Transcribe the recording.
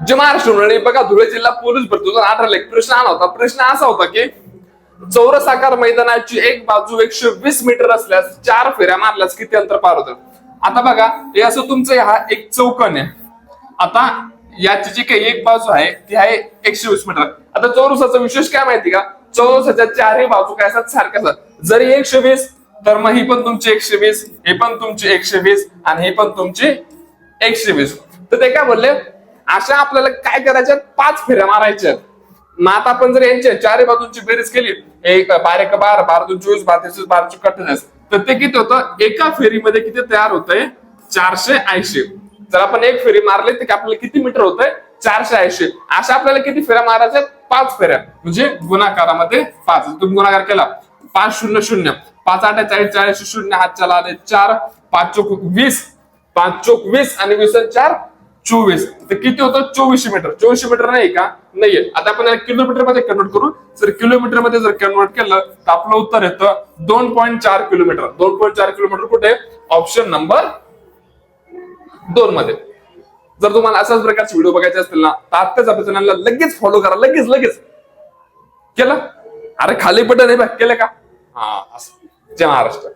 जे महाराष्ट्र मंडळी बघा धुळे जिल्हा पोलीस भरती दोन एक प्रश्न आला होता. प्रश्न असा होता की चौरस आकार मैदानाची एक बाजू एकशे वीस मीटर असल्यास चार फेऱ्या मारल्यास किती अंतर पार होतं? आता बघा हे असं तुमचं हा एक चौकन आहे. आता याची जी काही एक बाजू आहे ती आहे एकशे वीस मीटर आता चौरसाचा विशेष काय माहिती का? चौरसाच्या चारही बाजू काय असतात? सारख्या असतात. जरी एकशे वीस तर मग ही पण तुमची एकशे वीस हे पण तुमची एकशे वीस आणि हे पण तुमची एकशे वीस. तर ते काय बोलले? अशा आपल्याला काय करायच्या पाच फेऱ्या मारायच्या. मग आता आपण जर यांच्या चारही बाजूंची बेरीज केली एक बार एक बार बारा दोन चोवीस बारा तेवीस बारा चोवीस तर ते किती होतं? एका फेरीमध्ये किती तयार होतंय? चारशे ऐंशी. जर आपण एक फेरी मारली तर आपल्याला किती मीटर होतंय? चारशे ऐंशी. अशा आपल्याला किती फेऱ्या मारायच्या? पाच फेऱ्या. म्हणजे गुणाकारामध्ये पाच. तुम्ही गुणाकार केला पाच शून्य शून्य. पाच आठ चाळीस चाळीस शून्य हात चला आले चार. पाच चोक वीस. पाच चोक वीस आणि वीस चार. चोवीस. तर किती होतं? चोवीसशे मीटर. चोवीसशे मीटर नाही का? नाहीये. आता आपण किलोमीटरमध्ये कन्वर्ट करू. जर किलोमीटरमध्ये जर कन्वर्ट केलं तर आपलं उत्तर येतं दोन पॉईंट चार किलोमीटर दोन पॉईंट चार किलोमीटर कुठे? ऑप्शन नंबर दोन मध्ये. जर तुम्हाला अशाच प्रकारचे व्हिडिओ बघायचे असतील ना तर आत्ताच आपल्या चॅनलला लगेच फॉलो करा. लगेच लगेच. केलं? अरे खाली बटन आहे बघ. केलं का? हा असं. जय महाराष्ट्र.